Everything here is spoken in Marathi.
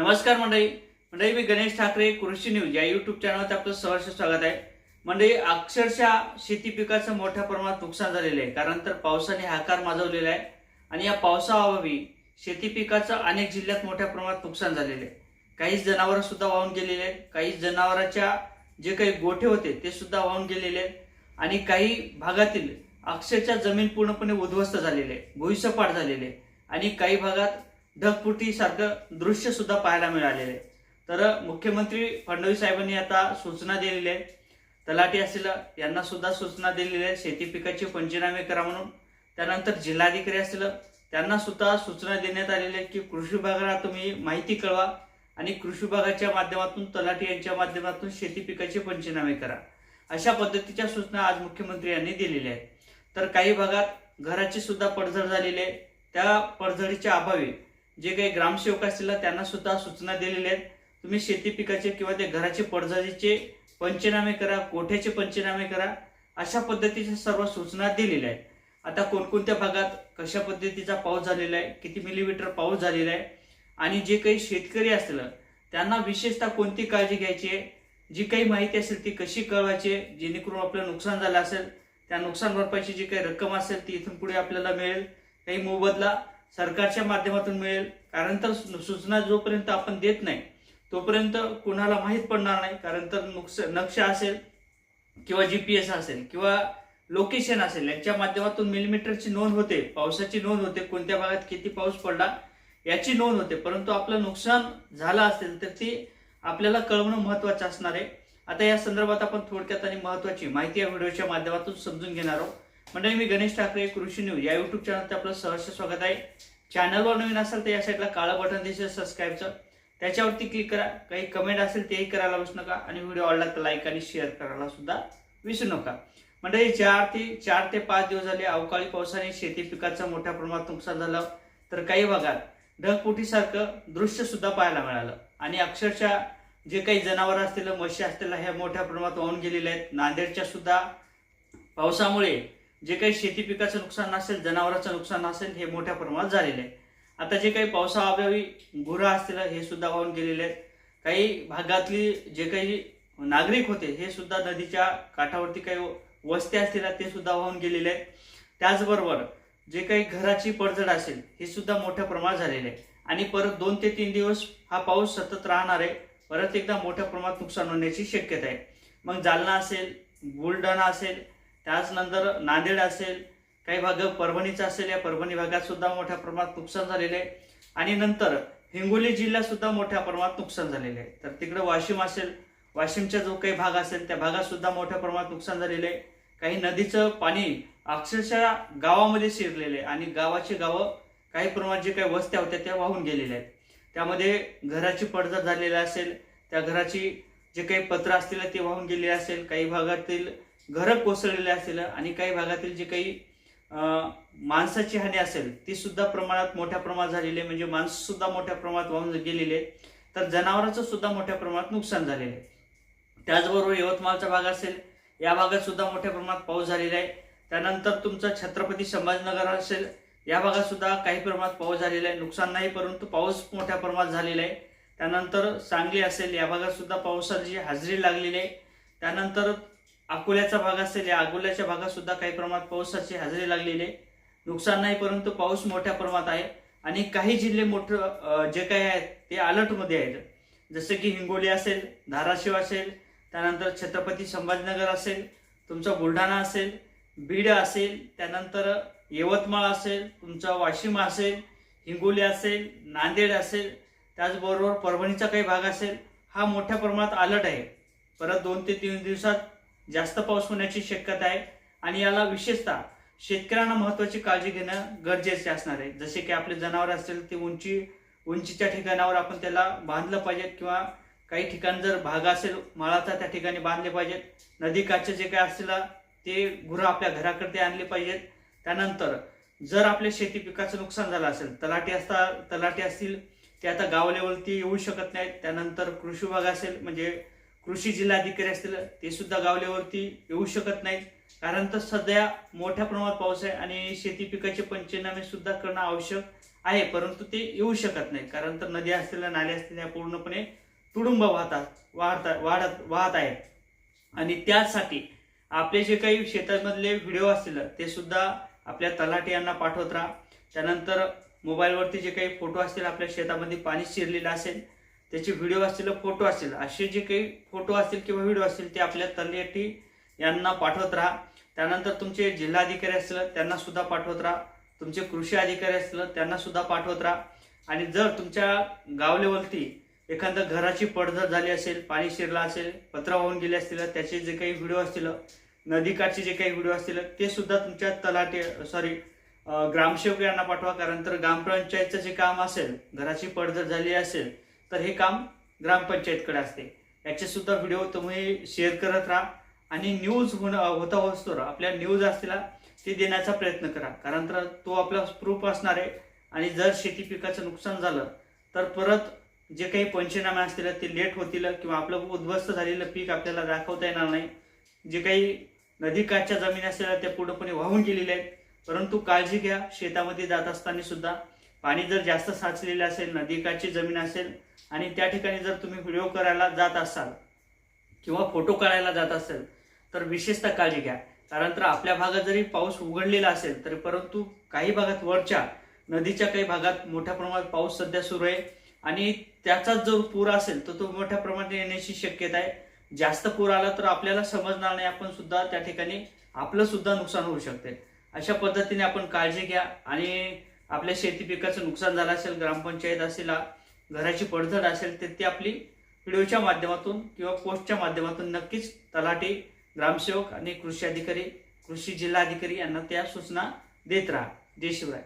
नमस्कार मंडळी. मंडळी मी गणेश ठाकरे कृषी न्यूज या युट्यूब चॅनलवर आपलं सहर्ष स्वागत आहे. मंडळी अक्षरशः शेती पिकाचं मोठ्या प्रमाणात नुकसान झालेलं आहे. कारण तर पावसाने हाकार माजवलेला आहे. आणि या पावसाअभावी शेती पिकाचं अनेक जिल्ह्यात मोठ्या प्रमाणात नुकसान झालेलं आहे. काही जनावरं सुद्धा वाहून गेलेले आहेत. काही जनावरांच्या जे काही गोठे होते ते सुद्धा वाहून गेलेले आहेत. आणि काही भागातील अक्षरच्या जमीन पूर्णपणे उद्ध्वस्त झालेले आहे. भुईसपाट झालेले आहे. आणि काही भागात ढगफुटी सारखं दृश्य सुद्धा पाहायला मिळालेलं आहे. तर मुख्यमंत्री फडणवीस साहेबांनी आता सूचना दिलेल्या आहे तलाठी असेल यांना सुद्धा सूचना दिलेल्या आहे शेती पिकाचे पंचनामे करा म्हणून. त्यानंतर जिल्हाधिकारी असतील त्यांना सुद्धा सूचना देण्यात आलेल्या आहेत की कृषी विभागाला तुम्ही माहिती कळवा आणि कृषी विभागाच्या माध्यमातून तलाठी यांच्या माध्यमातून शेती पिकाचे पंचनामे करा. अशा पद्धतीच्या सूचना आज मुख्यमंत्री यांनी दिलेल्या आहेत. तर काही भागात घराची सुद्धा पडझड झालेली आहे. त्या पडझडीच्या अभावी जे काही ग्रामसेवक असतील त्यांना सुद्धा सूचना दिलेल्या आहेत. तुम्ही शेती पिकाचे किंवा ते घराचे पडझडीचे पंचनामे करा कोठ्याचे पंचनामे करा अशा पद्धतीच्या सर्व सूचना दिलेल्या आहेत. आता कोणकोणत्या भागात कशा पद्धतीचा पाऊस झालेला आहे किती मिलीमीटर पाऊस झालेला आहे आणि जे काही शेतकरी असतील त्यांना विशेषतः कोणती काळजी घ्यायची आहे? जी काही माहिती असेल ती कशी कळवायची आहे? जेणेकरून आपलं नुकसान झालं असेल त्या नुकसान भरपाईची जी काही रक्कम असेल ती इथून पुढे आपल्याला मिळेल. काही मोबदला सरकारच्या माध्यमातून मिळेल कारण तर सूचना जोपर्यंत आपण देत नाही तोपर्यंत कुणाला माहीत पडणार नाही. कारण तर नुकस नक्षा असेल किंवा जी पी एस असेल किंवा लोकेशन असेल यांच्या माध्यमातून मिलीमीटरची नोंद होते पावसाची नोंद होते कोणत्या भागात किती पाऊस पडला याची नोंद होते. परंतु आपलं नुकसान झालं असेल तर ती आपल्याला कळवणं महत्वाचं असणार आहे. आता या संदर्भात आपण थोडक्यात आणि महत्वाची माहिती या व्हिडिओच्या माध्यमातून समजून घेणार आहोत. म्हणजे मी गणेश ठाकरे कृषी न्यूज या युट्यूब चॅनलचं आपलं सहर्ष स्वागत आहे. चॅनलवर नवीन असेल तर या साईडला काळं बटन दिसेल सबस्क्राईबचं त्याच्यावरती क्लिक करा. काही कमेंट असेल तेही करायला विसरू नका. आणि व्हिडिओ आवडला तर लाईक आणि शेअर करायला सुद्धा विसरू नका. म्हणजे चार ते चार ते पाच दिवस झाले अवकाळी पावसाने शेती पिकाचं मोठ्या प्रमाणात नुकसान झालं. तर काही भागात ढगफुटीसारखं दृश्य सुद्धा पाहायला मिळालं. आणि अक्षरशः जे काही जनावर असतील म्हशी असतील ह्या मोठ्या प्रमाणात वाहून गेलेल्या आहेत. नांदेडच्या सुद्धा पावसामुळे जे काही शेती पिकाचं नुकसान असेल जनावरांचं नुकसान असेल हे मोठ्या प्रमाणात झालेलं आहे. आता जे काही पावसाअभावी गुरं असतील हे सुद्धा वाहून गेलेले आहेत. काही भागातली जे काही नागरिक होते हे सुद्धा नदीच्या काठावरती काही वस्त्या असतील ते सुद्धा वाहून गेलेले आहेत. त्याचबरोबर जे काही घराची पडझड असेल हे सुद्धा मोठ्या प्रमाणात झालेले आहे आणि परत दोन ते तीन दिवस हा पाऊस सतत राहणार आहे. परत एकदा मोठ्या प्रमाणात नुकसान होण्याची शक्यता आहे. मग जालना असेल बुलढाणा असेल त्याचनंतर नांदेड असेल काही भाग परभणीचा असेल या परभणी भागात सुद्धा मोठ्या प्रमाणात नुकसान झालेले आहे. आणि नंतर हिंगोली जिल्ह्यात सुद्धा मोठ्या प्रमाणात नुकसान झालेले आहे. तर तिकडे वाशिम असेल वाशिमचा जो काही भाग असेल त्या भागात सुद्धा मोठ्या प्रमाणात नुकसान झालेले आहे. काही नदीचं पाणी अक्षरशः गावामध्ये शिरलेले आहे आणि गावाची गावं काही प्रमाणात जे काही वस्त्या होत्या त्या वाहून गेलेल्या आहेत. त्यामध्ये घराची पडझड झालेली असेल त्या घराची जे काही पत्र असतील ते वाहून गेलेले असेल. काही भागातील घरं कोसळलेले असेल आणि काही भागातील जे काही माणसाची हानी असेल ती सुद्धा प्रमाणात मोठ्या प्रमाणात झालेली आहे. म्हणजे माणसं सुद्धा मोठ्या प्रमाणात वाहून गेलेले तर जनावरांचं सुद्धा मोठ्या प्रमाणात नुकसान झालेलं आहे. त्याचबरोबर यवतमाळचा भाग असेल या भागात सुद्धा मोठ्या प्रमाणात पाऊस झालेला आहे. त्यानंतर तुमचा छत्रपती संभाजीनगर असेल या भागात सुद्धा काही प्रमाणात पाऊस झालेला आहे. नुकसान नाही परंतु पाऊस मोठ्या प्रमाणात झालेला आहे. त्यानंतर सांगली असेल या भागात सुद्धा पावसाची हजेरी लागलेली आहे. त्यानंतर अकोल्याचा भाग असेल या अकोल्याच्या भागात सुद्धा काही प्रमाणात पावसाची हजेरी लागलेली आहे. नुकसान नाही परंतु पाऊस मोठ्या प्रमाणात आहे. आणि काही जिल्हे मोठं जे काही आहेत ते अलर्टमध्ये आहेत. जसे की हिंगोली असेल धाराशिव असेल त्यानंतर छत्रपती संभाजीनगर असेल तुमचा बुलढाणा असेल बीड असेल त्यानंतर यवतमाळ असेल तुमचा वाशिम असेल हिंगोली असेल नांदेड असेल त्याचबरोबर परभणीचा काही भाग असेल हा मोठ्या प्रमाणात अलर्ट आहे. परत दोन ते तीन दिवसात जास्त पाऊस होण्याची शक्यता आहे. आणि याला विशेषतः शेतकऱ्यांना महत्वाची काळजी घेणं गरजेचे असणार आहे. जसे की आपले जनावर असतील ते उंची उंचीच्या ठिकाणावर आपण त्याला बांधलं पाहिजे किंवा काही ठिकाण जर भाग असेल माळाचा त्या ठिकाणी बांधले पाहिजेत नदी काठचे जे काही असतील ते गुरं आपल्या घराकडे आणले पाहिजेत. त्यानंतर जर आपल्या शेती पिकाचं नुकसान झालं असेल तलाठी असता तलाठी असतील ते आता गाव लेवलती येऊ शकत नाहीत. त्यानंतर कृषी विभाग असेल म्हणजे कृषी जिल्हाधिकारी असतील ते सुद्धा गावल्यावरती येऊ शकत नाहीत. कारण तर सध्या मोठ्या प्रमाणात पाऊस आहे आणि शेती पिकाचे पंचनामे सुद्धा करणं आवश्यक आहे परंतु ते येऊ शकत नाही कारण तर नद्या असलेल्या नाले असलेल्या पूर्णपणे तुडुंब वाहतात वाहतात वाढत वाहत आहेत. आणि त्यासाठी आपले जे काही शेतामधले व्हिडिओ असतील ते सुद्धा आपल्या तलाठी यांना पाठवत राहा. त्यानंतर मोबाईलवरती जे काही फोटो असतील आपल्या शेतामध्ये पाणी शिरलेलं असेल त्याचे व्हिडिओ असतील फोटो असतील असे जे काही फोटो असतील किंवा व्हिडिओ असतील ते आपल्या तलाठी यांना पाठवत राहा. त्यानंतर तुमचे जिल्हाधिकारी असतील त्यांना सुद्धा पाठवत राहा. तुमचे कृषी अधिकारी असतील त्यांना सुद्धा पाठवत राहा. आणि जर तुमच्या गाव लेवलती एखादं घराची पडझड झाली असेल पाणी शिरला असेल पत्र वाहून गेले असतील त्याचे जे काही व्हिडिओ असतील नदीकाठचे जे काही व्हिडिओ असतील ते सुद्धा तुमच्या तलाटे सॉरी ग्रामसेवक यांना पाठवा. कारण तर ग्रामपंचायतचं जे काम असेल घराची पडझड झाली असेल तर हे काम ग्रामपंचायतकडे असते. याचे सुद्धा व्हिडिओ तुम्ही शेअर करत राहा आणि न्यूज होणं होता असतो आपल्या न्यूज असतील ते देण्याचा प्रयत्न करा. कारण तर तो आपला प्रूफ असणार आहे आणि जर शेती पिकाचं नुकसान झालं तर परत जे काही पंचनामे असतील ते लेट होतील किंवा आपलं उद्ध्वस्त झालेलं पीक आपल्याला दाखवता येणार नाही. जे काही नदीकाठच्या जमिनी असलेल्या त्या पूर्णपणे वाहून गेलेल्या आहेत. परंतु काळजी घ्या शेतामध्ये जात असताना सुद्धा पाणी जर जास्त साचलेलं असेल नदीकाची जमीन असेल आणि त्या ठिकाणी जर तुम्ही व्हिडिओ करायला जात असाल किंवा फोटो काढायला जात असेल तर विशेषतः काळजी घ्या. कारण तर आपल्या भागात जरी पाऊस उघडलेला असेल तरी परंतु काही भागात वरच्या नदीच्या काही भागात मोठ्या प्रमाणात पाऊस सध्या सुरू आहे. आणि त्याचाच जर पूर असेल तर तो मोठ्या प्रमाणात येण्याची शक्यता आहे. जास्त पूर आला तर आपल्याला समजणार नाही आपण सुद्धा त्या ठिकाणी आपलं सुद्धा नुकसान होऊ शकते. अशा पद्धतीने आपण काळजी घ्या आणि आपल्या शेती पिकाचं नुकसान झालं असेल ग्रामपंचायत असेल घराची पडझड असेल तर ती आपली व्हिडिओच्या माध्यमातून किंवा पोस्टच्या माध्यमातून नक्कीच तलाठी ग्रामसेवक आणि कृषी अधिकारी कृषी जिल्हाधिकारी यांना त्या सूचना देत राहा. जय शिवराय.